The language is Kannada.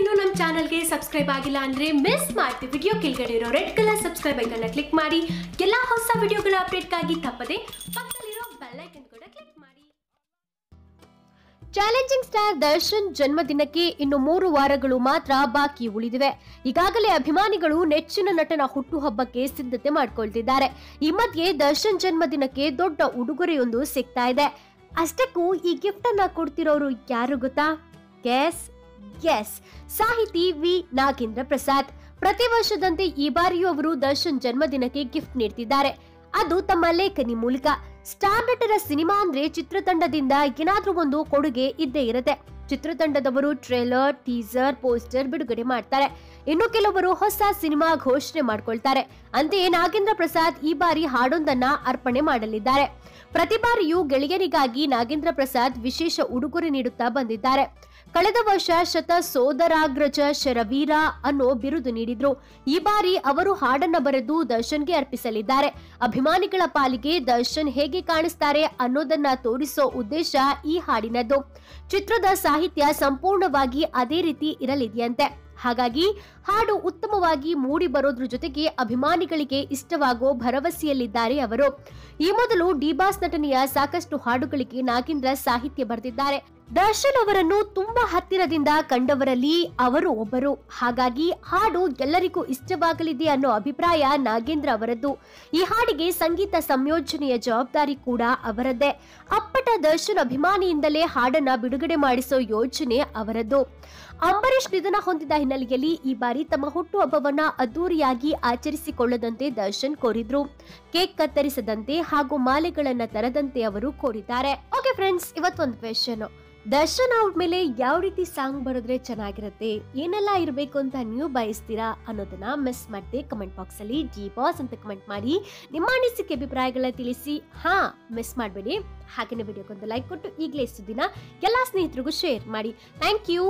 ಇನ್ನೂ ನಮ್ಮ ಚಾನಲ್ಗೆ ಸಬ್ಸ್ಕ್ರೈಬ್ ಆಗಿಲ್ಲ ಅಂದ್ರೆ ಮಿಸ್ ಮಾಡ್ತಿ ವಿಡಿಯೋ ಕೆಳಗಡೆ ಇರೋ ರೆಡ್ ಕಲರ್ ಸಬ್ಸ್ಕ್ರೈಬ್ ಐಕನ್ನ ಕ್ಲಿಕ್ ಮಾಡಿ. ಎಲ್ಲ ಹೊಸ ವಿಡಿಯೋಗಳ ಅಪ್ಡೇಟ್ಗಾಗಿ ತಪ್ಪದೆ ಪಕ್ಕದಲ್ಲಿರೋ ಬೆಲ್ ಐಕನ್ ಕೂಡ ಕ್ಲಿಕ್ ಮಾಡಿ. ಚಾಲೆಂಜಿಂಗ್ ಸ್ಟಾರ್ ದರ್ಶನ್ ಜನ್ಮದಿನಕ್ಕೆ ಇನ್ನು ಮೂರು ವಾರಗಳು ಮಾತ್ರ ಬಾಕಿ ಉಳಿದಿವೆ. ಈಗಾಗಲೇ ಅಭಿಮಾನಿಗಳು ನೆಚ್ಚಿನ ನಟನ ಹುಟ್ಟುಹಬ್ಬಕ್ಕೆ ಸಿದ್ಧತೆ ಮಾಡಿಕೊಳ್ತಿದ್ದಾರೆ. ಈ ಮಧ್ಯೆ ದರ್ಶನ್ ಜನ್ಮದಿನಕ್ಕೆ ದೊಡ್ಡ ಉಡುಗೊರೆಯೊಂದು ಸಿಗ್ತಾ ಇದೆ. ಅಷ್ಟಕ್ಕೂ ಈ ಗಿಫ್ಟ್ ಅನ್ನ ಕೊಡ್ತಿರೋರು ಯಾರು ಗೊತ್ತಾ? ಗೆಸ್ ಗೆಸ್ ಸಾಹಿತಿ ವಿ. ನಾಗೇಂದ್ರ ಪ್ರಸಾದ್. ಪ್ರತಿ ವರ್ಷದಂತೆ ಈ ಬಾರಿಯೂ ಅವರು ದರ್ಶನ್ ಜನ್ಮದಿನಕ್ಕೆ ಗಿಫ್ಟ್ ನೀಡ್ತಿದ್ದಾರೆ. ಅದು ತಮ್ಮ ಲೇಖನಿ ಮೂಲಕ. ಸ್ಟಾರ್ ನಟರ ಸಿನಿಮಾ ಅಂದ್ರೆ ಚಿತ್ರತಂಡದಿಂದ ಏನಾದ್ರೂ ಒಂದು ಕೊಡುಗೆ ಇದ್ದೇ ಇರುತ್ತೆ. ಚಿತ್ರತಂಡದವರು ಟ್ರೇಲರ್, ಟೀಸರ್, ಪೋಸ್ಟರ್ ಬಿಡುಗಡೆ ಮಾಡ್ತಾರೆ. ಇನ್ನು ಕೆಲವರು ಹೊಸ ಸಿನಿಮಾ ಘೋಷಣೆ ಮಾಡ್ಕೊಳ್ತಾರೆ. ಅಂತೆಯೇ ನಾಗೇಂದ್ರ ಪ್ರಸಾದ್ ಈ ಬಾರಿ ಹಾಡೊಂದನ್ನ ಅರ್ಪಣೆ ಮಾಡಲಿದ್ದಾರೆ. ಪ್ರತಿ ಬಾರಿಯೂ ಗೆಳೆಯರಿಗಾಗಿ ನಾಗೇಂದ್ರ ಪ್ರಸಾದ್ ವಿಶೇಷ ಉಡುಗೊರೆ ನೀಡುತ್ತಾ ಬಂದಿದ್ದಾರೆ. ಕಳೆದ ವರ್ಷ ಶತ ಸೋದರಾಗ್ರಜ ಶರವೀರ ಅನ್ನೋ ಬಿರುದು ನೀಡಿದ್ರು. ಈ ಬಾರಿ ಅವರು ಹಾಡನ್ನ ಬರೆದು ದರ್ಶನ್ಗೆ ಅರ್ಪಿಸಲಿದ್ದಾರೆ. ಅಭಿಮಾನಿಗಳ ಪಾಲಿಗೆ ದರ್ಶನ್ ಹೇಗೆ ಕಾಣಿಸ್ತಾರೆ ಅನ್ನೋದನ್ನ ತೋರಿಸೋ ಉದ್ದೇಶ ಈ ಹಾಡಿನದ್ದು. ಚಿತ್ರದ ಸಾಹಿತ್ಯ ಸಂಪೂರ್ಣವಾಗಿ ಅದೇ ರೀತಿ ಇರಲಿದೆಯಂತೆ. ಹಾಗಾಗಿ ಹಾಡು ಉತ್ತಮವಾಗಿ ಮೂಡಿ ಬರೋದ್ರ ಜೊತೆಗೆ ಅಭಿಮಾನಿಗಳಿಗೆ ಇಷ್ಟವಾಗೋ ಭರವಸೆಯಲ್ಲಿದ್ದಾರೆ ಅವರು. ಈ ಮೊದಲು ಡಿಬಾಸ್ ನಟನೆಯ ಸಾಕಷ್ಟು ಹಾಡುಗಳಿಗೆ ನಾಗೇಂದ್ರ ಸಾಹಿತ್ಯ ಬರೆದಿದ್ದಾರೆ. ದರ್ಶನ್ ಅವರನ್ನು ತುಂಬಾ ಹತ್ತಿರದಿಂದ ಕಂಡವರಲ್ಲಿ ಅವರು ಒಬ್ಬರು. ಹಾಗಾಗಿ ಹಾಡು ಎಲ್ಲರಿಗೂ ಇಷ್ಟವಾಗಲಿದೆ ಅನ್ನೋ ಅಭಿಪ್ರಾಯ ನಾಗೇಂದ್ರ ಅವರದ್ದು. ಈ ಹಾಡಿಗೆ ಸಂಗೀತ ಸಂಯೋಜನೆಯ ಜವಾಬ್ದಾರಿ ಕೂಡ ಅವರದ್ದೇ. ಅಪ್ಪಟ ದರ್ಶನ್ ಅಭಿಮಾನಿಯಿಂದಲೇ ಹಾಡನ್ನ ಬಿಡುಗಡೆ ಮಾಡಿಸೋ ಯೋಜನೆ ಅವರದ್ದು. ಅಂಬರೀಷ್ ನಿಧನ ಹೊಂದಿದ ಹಿನ್ನೆಲೆಯಲ್ಲಿ ಈ ಬಾರಿ ತಮ್ಮ ಹುಟ್ಟುಹಬ್ಬವನ್ನ ಅದ್ದೂರಿಯಾಗಿ ಆಚರಿಸಿಕೊಳ್ಳದಂತೆ ದರ್ಶನ್ ಕೋರಿದ್ರು. ಕೇಕ್ ಕತ್ತರಿಸದಂತೆ ಹಾಗೂ ಮಾಲೆಗಳನ್ನ ತರದಂತೆ ಅವರು ಕೋರಿದ್ದಾರೆ. ಓಕೆ ಫ್ರೆಂಡ್ಸ್ ಇವತ್ತೊಂದು ಕ್ವೆಶನ್ ದರ್ಶನ್ ಅವ್ರ ಮೇಲೆ ಯಾವ ರೀತಿ ಸಾಂಗ್ ಬರೆದ್ರೆ ಚೆನ್ನಾಗಿರುತ್ತೆ, ಏನೆಲ್ಲ ಇರಬೇಕು ಅಂತ ನೀವು ಬಯಸ್ತೀರಾ ಅನ್ನೋದನ್ನ ಮಿಸ್ ಮಾಡದೆ ಕಮೆಂಟ್ ಬಾಕ್ಸ್ ಅಲ್ಲಿ. ಡಿ ಬಾಸ್ ಅಂತ ಕಮೆಂಟ್ ಮಾಡಿ, ನಿಮ್ಮ ಅನಿಸಿಕೆ, ಅಭಿಪ್ರಾಯಗಳನ್ನ ತಿಳಿಸಿ. ಹಾ ಮಿಸ್ ಮಾಡಬೇಡಿ. ಹಾಗೆಯೇ ವಿಡಿಯೋಗೊಂದು ಲೈಕ್ ಕೊಟ್ಟು ಈಗಲೇ ಇಷ್ಟು ದಿನ ಎಲ್ಲ ಸ್ನೇಹಿತರಿಗೂ ಶೇರ್ ಮಾಡಿ. Thank you